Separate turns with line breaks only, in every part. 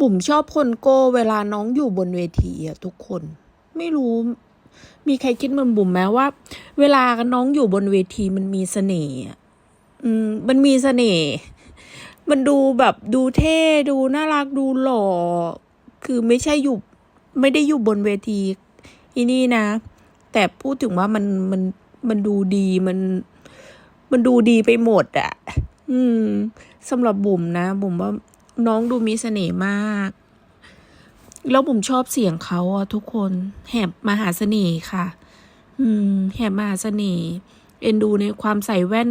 บุ๋มชอบคนโก้เวลาน้องอยู่บนเวทีอะทุกคน ไม่รู้ มีใครคิดเหมือนบุ๋มไหมว่า เวลาน้องอยู่บนเวทีมันมีเสน่ห์อะอืม มันมีเสน่ห์มันดูแบบดูเท่ดูน่ารักดูหล่อ คือไม่ใช่อยู่ ไม่ได้อยู่บนเวทีอีนี่นะ แต่พูดถึงว่ามันมันมันดูดีมันมันดูดีไปหมดอะ อืมสำหรับบุ๋มนะบุ๋มว่า น้องดูมีเสน่ห์มาก แล้วบุ๋มชอบเสียงเขาอะทุกคน แหบมหาเสน่ห์ค่ะ อืม แหบมหาเสน่ห์เอ็นดูในความใส่แว่น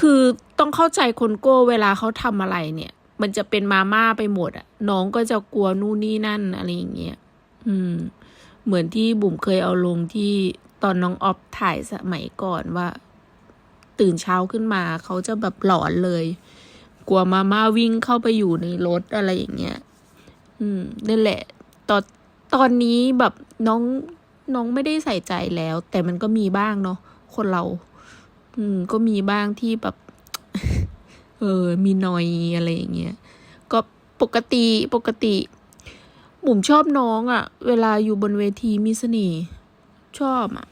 คือต้องเข้าใจคนโก้เวลาเขาทำอะไรเนี่ย มันจะเป็นมาม่าไปหมดอะน้องก็จะกลัวนู่นนี่นั่นอะไรอย่างเงี้ย อืม เหมือนที่บุ๋มเคยเอาลงที่ตอนน้องออฟถ่ายสมัยก่อนว่า ตื่นเช้าขึ้นมาเขาจะแบบหลอนเลย กลัวมาม่าวิ่งเข้าไปอยู่ในรถอะไรอย่างเงี้ย อืมนั่นแหละ ตอนตอนนี้แบบน้องน้องไม่ได้ใส่ใจแล้ว แต่มันก็มีบ้างเนาะคนเรา อืม ก็มีบ้างที่แบบ เออ มีนอยอะไรอย่างเงี้ย ก็ปกติปกติบุ๋มชอบน้องอะ่ะ เวลาอยู่บนเวทีมีเสน่ห์ชอบอะ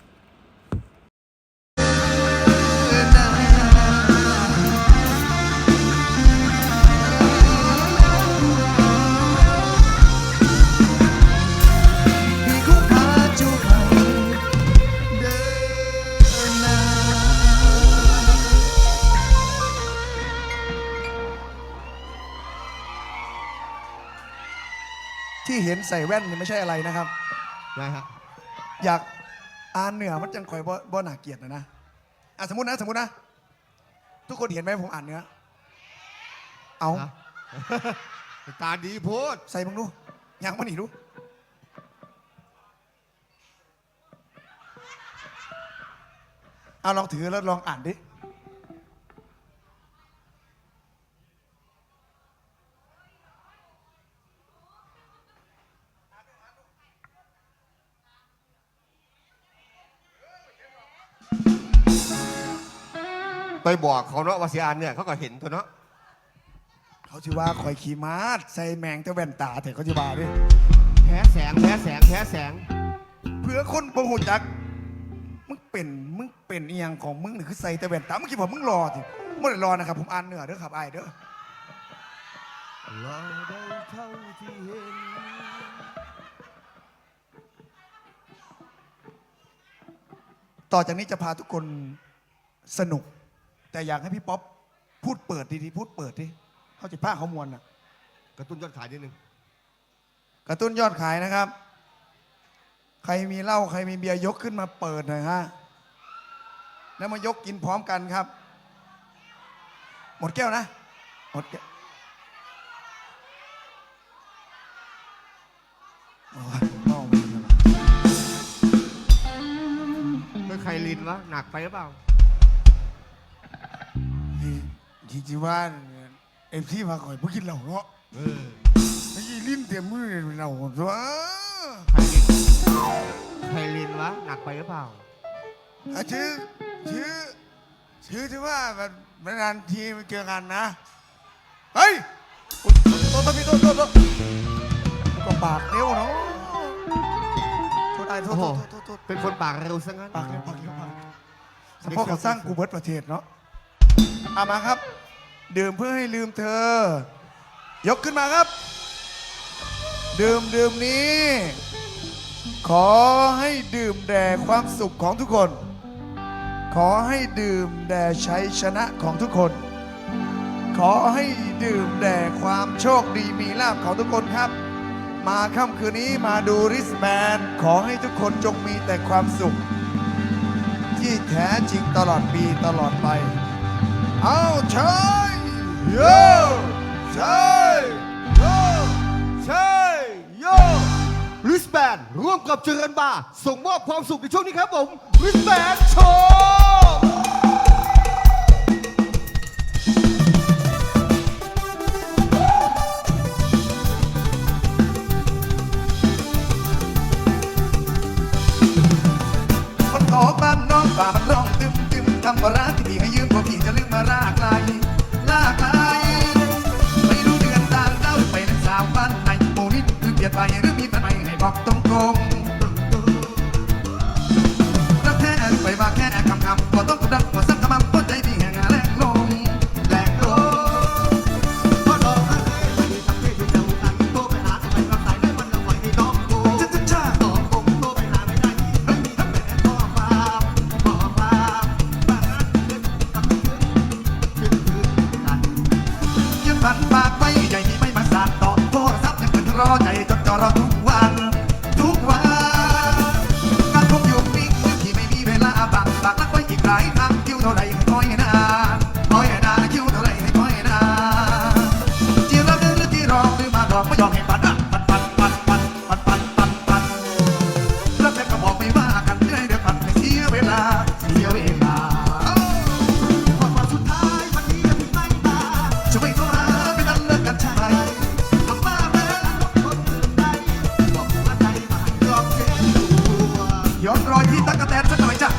ที่เห็นใส่แว่นนี่ไม่ใช่อะไรนะครับ
นะฮะ
อยากอ่านเหนือมันจังคอยบ่บ่หนาเกลียดนะนะอะสมมตินะสมมตินะ ทุกคนเห็นไหมผมอ่านเนื้อเอา
ฮะ ตาดีโพด
ใส่มึงดูยังมันอีกดูเอาลองถือแล้วลองอ่านดิ
ไปบอกเขาเนาะว่าเสียอันเนี่ยเขาก็เห็นตัวเนาะ
เขาชื่อว่าคอยขี่ม้าใส่แมงแต่แว่นตาแต่เขาชื่อว่าดิ
แพ้แสงแพ้แสงแพ้แสง
เพื่อคนบ่หูจัก มึงเป็นมึงเป็นอีหยังของมึงนี่คือใส่แต่แว่นตาเมื่อกี้ผมมึงรอสิไม่ได้รอนะครับผมอ่านเหนือเด้อครับไอายเด้อ
เราได้เท่าที่เห็น
ต่อจากนี้จะพาทุกคนสนุก แต่อยากให้พี่ป๊อปพูดเปิดดีๆพูดเปิดดิเขาจะพาเขามวลน่ะ
กระตุ้นยอดขายนิดนึง
กระตุ้นยอดขายนะครับ ใครมีเหล้าใครมีเบียร์ยกขึ้นมาเปิดหน่อยฮะแล้วมายกกินพร้อมกันครับ หมดแก้วนะหมดแก้วโอ้ยเมาไปแล้ว
ไม่ใครลินวะหนักไปหรือเปล่า
จริงๆว่าเอ็มที่มาข่อยพวกกินเหล้าเนาะ
เออ
ไอ้ลิ้นเต็มมือเลยเหล้าตัว
ใครลินใครลินวะ หนักไปหรือเปล่า
อะชื่อชื่อชื่อที่ว่าแบบนานทีมาเจอกันนะ เฮ้ยอุ๊ยโทษโทษพี่โทษโทษโทษก็ปากเร็วเนาะโทษไอ้โทษโทษโทษโทษโทษ
เป็นคนปากเร็วซะงั้น
ปากเร็วปากเร็วปากเร็วเฉพาะเขาสร้างกูเบิร์ตประเทศเนาะ เอามาครับ ดื่มเพื่อให้ลืมเธอ ยกขึ้นมาครับ ดื่มดื่มนี้ ขอให้ดื่มแด่ความสุขของทุกคน ขอให้ดื่มแด่ชัยชนะของทุกคน ขอให้ดื่มแด่ความโชคดีมีลาภของทุกคนครับ มาค่ำคืนนี้มาดูริสแบนขอให้ทุกคนจงมีแต่ความสุขที่แท้จริงตลอดปีตลอดไป เอาใช่โยใช่โยใช่โย
ริสแบนร่วมกับเจริญบาส่งมอบความสุขในช่วงนี้ครับผมริสแบนโชว์
คนขอบ้านน้องป่ามันร้องตึมตึมทำปลาร้ no ย้อนรอยที่ตั๊กแตนสักห
น่อย
จ้ะ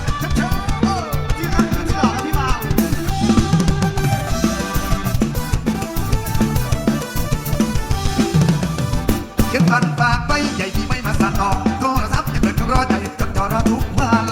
เขียนพัน
ปากไปใหญ่ที่ไม่มาสานนออโทรศัพท์จะเกิดรอใจ
จ
นจ
อรอทุ
กเมื่